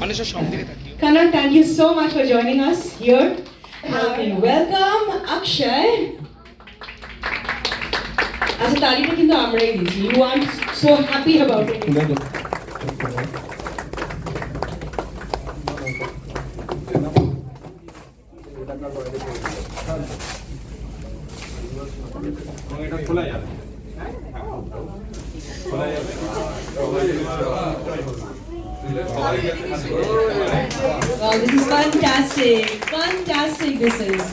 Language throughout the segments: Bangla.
মানুষের সব দিকে থাকিও Kanan, thank you so much for joining us here. Okay, welcome Akshay. আচ্ছা তালিকা কিন্তু আমরাই দিয়েছি you are so happy about it Wow, fantastic. Fantastic, this is.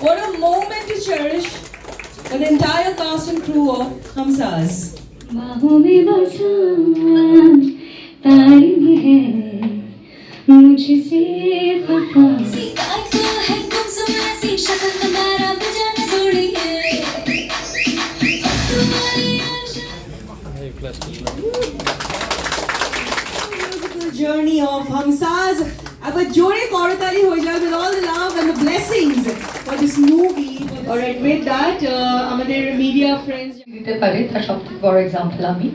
What a moment to cherish for the entire cast and crew of Hamsas. बाहों में बसा तार भी है मुझसे खफा सीता है गुमसुम ऐसी शक्ल तुम्हारा बजाना जोड़ी है तुम्हारी आशा Musical journey of Hamsas. একবার জোরে করতালি হয়ে যাবে with all the love and the blessings for this movie. Alright, with that, uh, আমাদের media friends দিতে পারে তার সব থেকে বড় এক্সাম্পল আমি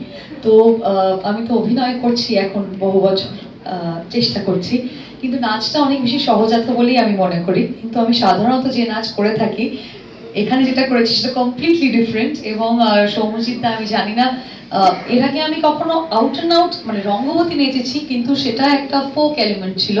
তো আহ, আমি তো অভিনয় করছি এখন বহু বছর আহ, চেষ্টা করছি কিন্তু নাচটা অনেক বেশি সহজাত বলেই আমি মনে করি কিন্তু আমি সাধারণত যে নাচ করে থাকি এখানে যেটা করেছি সেটা কমপ্লিটলি ডিফারেন্ট এবং আহ, সৌম্যজিৎ আমি জানি না এর আগে আমি কখনো আউট অ্যান্ড আউট মানে রঙ্গবতী নেচেছি, কিন্তু সেটা একটা ফোক এলিমেন্ট ছিল।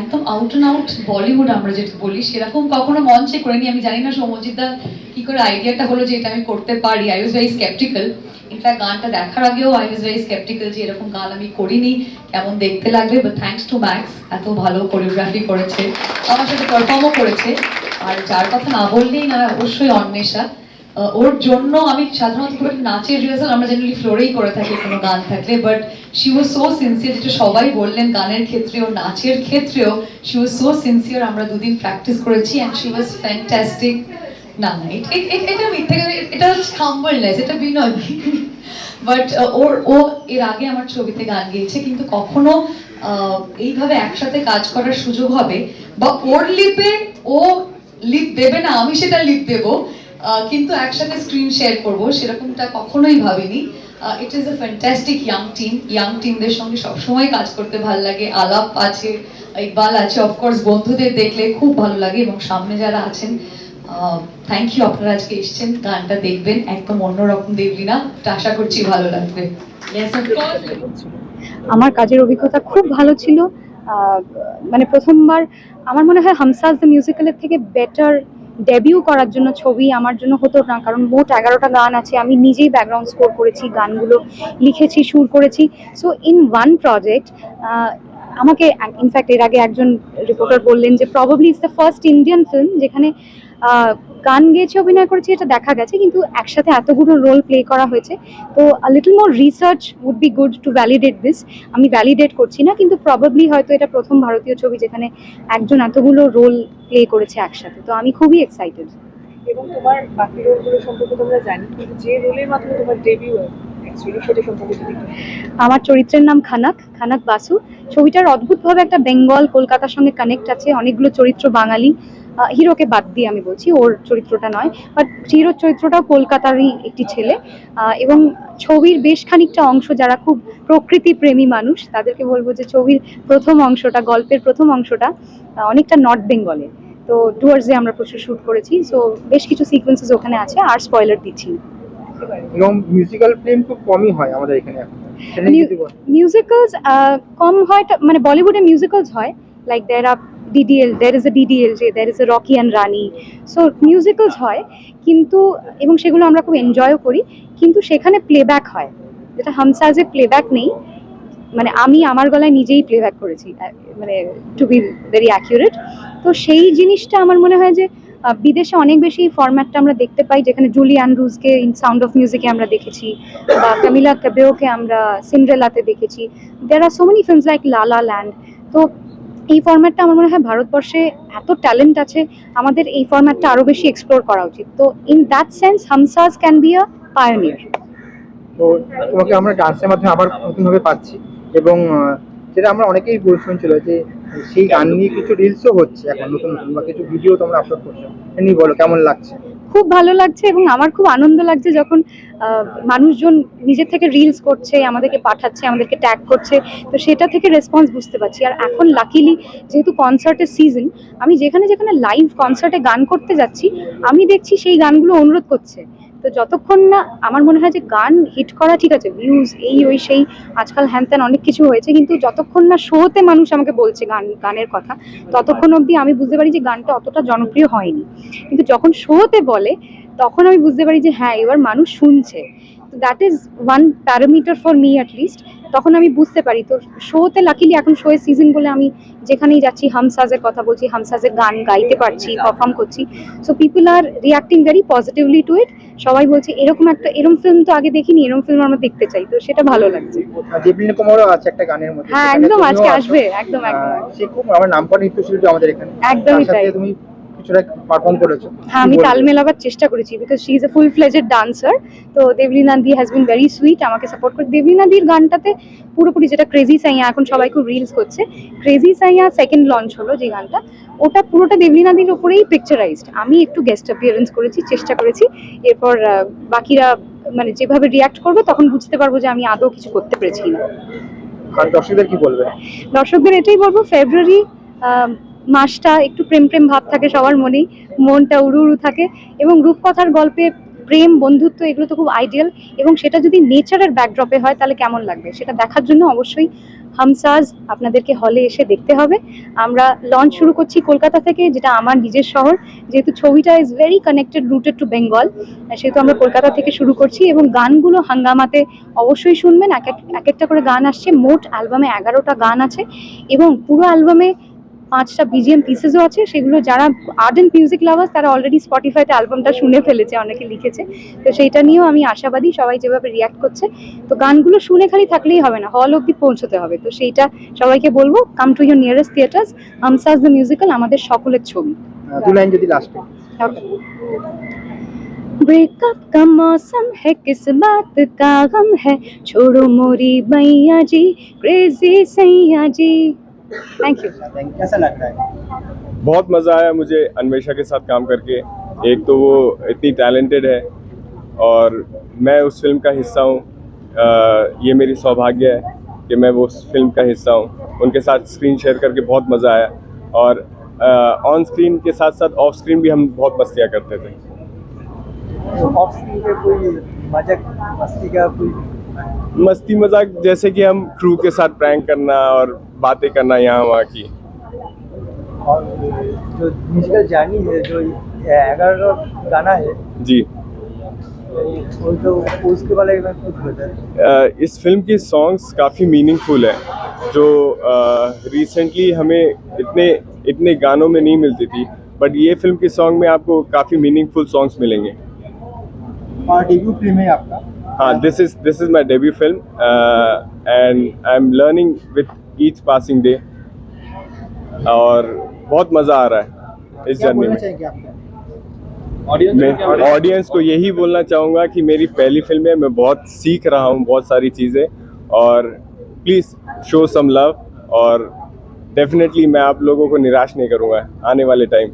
একদম আউট অ্যান্ড আউট বলিউড আমরা যেটা বলি, সেরকম কখনো মঞ্চে করিনি। আমি জানি না সৌম্যজিৎ দা কি করে আইডিয়াটা হলো যে এটা আমি করতে পারি। I was very skeptical in fact গানটা দেখার আগেও আই ওয়াজ ভেরি স্কেপটিক্যাল যে এরকম গান আমি করিনি। কেমন দেখতে লাগবে? বাট থ্যাংকস টু ম্যাক্স এত ভালো কোরিওগ্রাফি করেছে। আমার সাথে পারফর্মও করেছে। আর যার কথা না বললেই না অবশ্যই অন্বেষা। ওর জন্য আমি সাধারণত খুব একটা নাচের রিহার্সাল আমরা জেনারেলি ফ্লোরেই করে থাকি, কোনো গান থাকলে but she was so sincere যেটা সবাই বললেন, গানের ক্ষেত্রেও, নাচের ক্ষেত্রেও শি ওয়াজ সো সিনসিয়ার আমরা দুদিন প্র্যাকটিস করেছি অ্যান্ড শি ওয়াজ ফ্যান্টাস্টিক না না এটা মিথ্যে এটা হাম্বলনেস এটা বিনয়। বাট ওর, ও এর আগে আমার ছবিতে গান গেয়েছে, কিন্তু কখনো এইভাবে একসাথে কাজ করার সুযোগ হবে, বা ওর লিপে ও লিপ দেবে না, আমি সেটা লিপ দেব কিন্তু একসাথে স্ক্রিন শেয়ার করব সেরকমটা কখনোই ভাবিনি it is a fantastic young team young টিমদের সঙ্গে সবসময় কাজ করতে ভালো লাগে আলাপ আছে ইকবাল আছে অফকোর্স বন্ধুদের দেখলে খুব ভালো লাগে এবং সামনে যারা আছেন থ্যাংক ইউ আপনারা আজকে এসেছেন গানটা দেখবেন একদম অন্যরকম দেখবি না আশা করছি ভালো লাগবে. আমার কাজের অভিজ্ঞতা খুব ভালো ছিল আহ, মানে প্রথমবার আমার মনে হয় হামসাজ দ্য মিউজিক্যালের থেকে বেটার ডেবিউ করার জন্য ছবি আমার জন্য হতো না, কারণ মোট এগারোটা গান আছে। আমি নিজেই ব্যাকগ্রাউন্ড স্কোর করেছি, গানগুলো লিখেছি, সুর করেছি। সো ইন ওয়ান প্রজেক্ট আমাকে ইনফ্যাক্ট এর আগে একজন রিপোর্টার বললেন যে probably is the first Indian film যেখানে গান গেয়েছে অভিনয় করেছি এটা দেখা গেছে কিন্তু একসাথে এতগুলো রোল প্লে করা হয়েছে। তো little more research would be good to validate this আমি ভ্যালিডেট করছি না কিন্তু প্রবাবলি হয়তো এটা প্রথম ভারতীয় ছবি যেখানে একজন এতগুলো রোল প্লে করেছে একসাথে। তো আমি খুবই এক্সাইটেড এবং তোমার বাকি রোলগুলো সম্পর্কে তোমরা জানি কিন্তু যে রোলের মাধ্যমে তোমার ডেবিউ আমার চরিত্রের নাম খানাক খানাক বাসু। ছবিটার অদ্ভুতভাবে একটা বেঙ্গল কলকাতার সঙ্গে কানেক্ট আছে অনেকগুলো চরিত্র বাঙালি। হিরোকে বাদ দিয়ে আমি বলছি ওর চরিত্রটা নয় বাট হিরোর চরিত্রটাও কলকাতারই একটি ছেলে এবং ছবির বেশ খানিকটা অংশ যারা খুব প্রকৃতি প্রেমী মানুষ তাদেরকে বলব যে ছবির প্রথম অংশটা গল্পের প্রথম অংশটা অনেকটা নর্থ বেঙ্গলে। তো টুয়ার্ডসে আমরা প্রচুর শ্যুট করেছি সো বেশ কিছু সিকোয়েন্সেস ওখানে আছে আর স্পয়লার দিচ্ছি মিউজিক্যাল ফিল্ম খুব কমই হয় আমাদের এখানে এখন। সেটা নিয়ে যদি বল- মিউজিক্যালস কম হয় মানে বলিউডে মিউজিক্যালস হয় like there are DDL there is a DDL যে there is a Rocky and Rani so musicals হয়, কিন্তু, এবং সেগুলো আমরা খুব এনজয়ও করি, কিন্তু সেখানে প্লেব্যাক হয়। যেটা হামসাজে প্লেব্যাক নেই। মানে আমি আমার গলায় নিজেই প্লেব্যাক করেছি মানে টু বি ভেরি অ্যাকিউরেট তো সেই জিনিসটা আমার মনে হয় যে বিদেশে অনেক বেশি ফরম্যাটটা আমরা দেখতে পাই, যেখানে জুলি অ্যান্ড্রুজকে ইন সাউন্ড অফ মিউজিকে আমরা দেখেছি, বা কামিলা কাবেওকে আমরা সিন্ড্রেলাতে দেখেছি। There are so many films like La La Land তো এই ফর্ম্যাটটা আমার মনে হয় ভারতবর্ষে এত ট্যালেন্ট আছে, আমাদের এই ফর্ম্যাটটা আরও বেশি এক্সপ্লোর করা উচিত। তো in that sense Humsaaz can be a pioneer তো তোমাকে আমরা ডান্সের মাধ্যমে আবার নতুনভাবে পাচ্ছি এবং যেটা আমরা অনেকেই শুনছিল যে সেই গান নিয়ে কিছু রিলসও হচ্ছে এখন নতুন নতুন, বা কিছু ভিডিও তোমরা আপলোড করছ। এ নিয়ে বলো, কেমন লাগছে? খুব ভালো লাগছে এবং আমার খুব আনন্দ লাগছে যখন মানুষজন নিজের থেকে রিলস করছে, আমাদেরকে পাঠাচ্ছে, আমাদেরকে ট্যাগ করছে, তো সেটা থেকে রেসপন্স বুঝতে পারছি। আর এখন লাকিলি যেহেতু কনসার্টের সিজন আমি যেখানে যেখানে লাইভ কনসার্টে গান করতে যাচ্ছি, আমি দেখছি সেই গানগুলো অনুরোধ করছে। তো যতক্ষণ না আমার মনে হয় যে গান হিট করা ঠিক আছে ভিউজ এই, ওই, সেই, আজকাল হ্যান ত্যান অনেক কিছু হয়েছে, কিন্তু যতক্ষণ না শোতে মানুষ আমাকে বলছে গান, গানের কথা, ততক্ষণ অবধি আমি বুঝতে পারি যে গানটা অতটা জনপ্রিয় হয়নি। কিন্তু যখন শোতে বলে, তখন আমি বুঝতে পারি যে হ্যাঁ এবার মানুষ শুনছে। তো that is one parameter for me at least তখন আমি বুঝতে পারি। তো শোতে লাকিলি এখন শোয়ের সিজন বলে আমি যেখানেই যাচ্ছি হামসাজের কথা বলছি হামসাজের গান গাইতে পারছি পারফর্ম করছি। So people are reacting very positively to it সবাই বলছে এরকম একটা এরকম ফিল্ম তো আগে দেখিনি এরকম ফিল্ম আমরা দেখতে চাই। তো সেটা ভালো লাগছে। আছে একটা গানের মধ্যে। হ্যাঁ একদম আজকে আসবে একদম একদম। সে খুব আমার নৃত্যশিল্পী আমাদের এখানে। একদমই তাই। তুমি কিছুটা পারফর্ম করেছ। হ্যাঁ আমি তাল মেলাবার চেষ্টা করেছি because she is a full fledged dancer তো দেবলিনাদি হ্যাজ বিন ভেরি সুইট আমাকে সাপোর্ট করে। দেবলিনাদির গানটাতে পুরোপুরি যেটা ক্রেজি সাইয়া এখন সবাই খুব রিলস করছে। ক্রেজি সাইয়া সেকেন্ড লঞ্চ হলো যে গানটা। ওটা পুরোটা দেবলিনাদির ওপরেই পিকচারাইজড আমি একটু গেস্ট অ্যাপিয়ারেন্স করেছি চেষ্টা করেছি। এরপর বাকিরা মানে যেভাবে রিয়াক্ট করবে তখন বুঝতে পারব যে আমি আদৌ কিছু করতে পেরেছি না আর দর্শকদের কি বলবে? দর্শকদের এটাই বলব ফেব্রুয়ারি মাসটা একটু প্রেম প্রেম ভাব থাকে সবার মনেই, মনটা উড়ু উড়ু থাকে এবং রূপকথার গল্পে প্রেম, বন্ধুত্ব এগুলো তো খুব আইডিয়াল এবং সেটা যদি নেচারের ব্যাকড্রপে হয় তাহলে কেমন লাগবে? সেটা দেখার জন্য অবশ্যই হামসাজ আপনাদেরকে হলে এসে দেখতে হবে। আমরা লঞ্চ শুরু করছি কলকাতা থেকে, যেটা আমার নিজের শহর। যেহেতু ছবিটা is very connected rooted to Bengal সেহেতু আমরা কলকাতা থেকে শুরু করছি এবং গানগুলো হাঙ্গামাতে অবশ্যই শুনবেন। এক এক এক একটা করে গান আসছে। মোট অ্যালবামে এগারোটা গান আছে এবং পুরো অ্যালবামে পাঁচটা বিজিএম পিসেসও আছে সেগুলো যারা আর্ট মিউজিক লাভার্স তারা অলরেডি স্পটিফাইতে অ্যালবামটা শুনে ফেলেছে অনেকে লিখেছে তো সেইটা নিয়েও আমি আশাবাদী সবাই যেভাবে রিয়াক্ট করছে তো গানগুলো শুনে খালি থাকলেই হবে না হল অব্দি পৌঁছতে হবে তো সেইটা সবাইকে বলবো come to your nearest theaters Humsaaz the musical আমাদের সকলের ছবি আহ, দু লাইন যদি লাস্টে ब्रेकअप का मौसम है किस बात का गम है छोड़ो मोरी मैया जी क्रेजी सैया जी थैंक यू कैसा लग रहा है? बहुत मज़ा आया मुझे अन्वेषा के साथ काम करके। एक तो वो इतनी टैलेंटेड है और मैं उस फ़िल्म का हिस्सा हूँ। ये मेरी सौभाग्य है कि मैं वो उस फ़िल्म का हिस्सा हूँ। उनके साथ स्क्रीन शेयर करके बहुत मज़ा आया और ऑन स्क्रीन के साथ साथ ऑफ़ स्क्रीन भी हम बहुत मस्तियाँ करते थे। ऑफ़ स्क्रीन पे कोई मज़ाक मस्ती का कोई मस्ती मज़ाक जैसे कि हम क्रू के साथ प्रैंक करना और बातें करना यहाँ वहाँ की। और जो म्यूजिकल जर्नी है जो ग्यारह गाना है जी। तो उसके बारे में कुछ बताएँ। इस फ़िल्म की सॉन्ग्स काफ़ी मीनिंगफुल है जो रिसेंटली हमें इतने इतने गानों में नहीं मिलती थी बट ये फ़िल्म की सॉन्ग में आपको काफ़ी मीनिंगफुल सॉन्ग्स मिलेंगे। और डेब्यू फ़िल्म है आपका। हाँ this is this is my debut film and I am learning with each passing day और बहुत मज़ा आ रहा है इस क्या जर्नी बोलना में चाहेंगे आपका मैं ऑडियंस को यही बोलना चाहूँगा कि मेरी पहली फिल्म है मैं बहुत सीख रहा हूँ बहुत सारी चीज़ें और प्लीज़ शो सम लव और डेफिनेटली मैं आप लोगों को निराश नहीं करूँगा आने वाले टाइम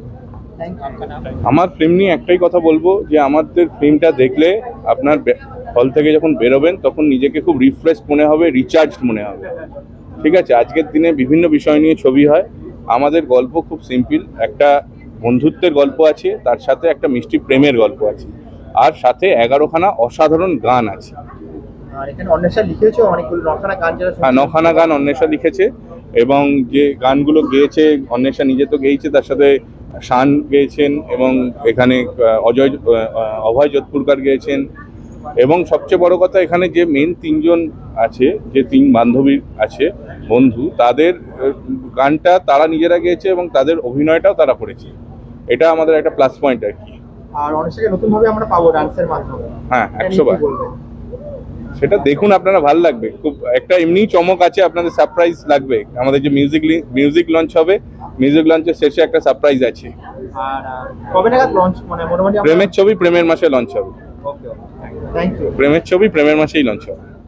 थैंक यू আমার ফিল্ম নিয়ে একটাই কথা বলবো যে আমাদের ফিল্মটা দেখলে আপনার হল থেকে যখন বেরোবেন তখন নিজেকে খুব রিফ্রেশ মনে হবে রিচার্জ মনে হবে। ঠিক আছে? আজকের দিনে বিভিন্ন বিষয় নিয়ে ছবি হয়। আমাদের গল্প খুব সিম্পল একটা বন্ধুত্বের গল্প আছে তার সাথে একটা মিষ্টি প্রেমের গল্প আছে। আর সাথে এগারোখানা অসাধারণ গান আছে। হ্যাঁ নখানা গান অন্বেষা লিখেছে। এবং যে গানগুলো গেয়েছে অন্বেষা নিজে তো গেয়েছে তার সাথে শান গেয়েছেন এবং এখানে অজয় অভয় যোধপুরকার গেয়েছেন। এবং সবচেয়ে বড় কথা এখানে যে মেন তিনজন আছে যে তিন বান্ধবী আছে বন্ধু তাদের গানটা তারা নিজেরা গেয়েছে এবং তাদের অভিনয়টাও তারা করেছে। এটা আমাদের একটা প্লাস পয়েন্ট আর কি। আর অনেকটাকে নতুন আমরা পাবো ডান্সের মাধ্যমে। হ্যাঁ একশো বার। সেটা দেখুন আপনারা ভালো লাগবে। খুব একটা এমনি চমক আছে আপনাদের সারপ্রাইজ লাগবে। আমাদের যে মিউজিক মিউজিক লঞ্চ হবে মিউজিক লঞ্চের শেষে একটা সারপ্রাইজ আছে। আর কবে নাগাদ লঞ্চ মানে মোটামুটি প্রেমের ছবি প্রেমের মাসে লঞ্চ হবে। ওকে প্রেমের ছবি প্রেমের মাসেই লঞ্চ হবে।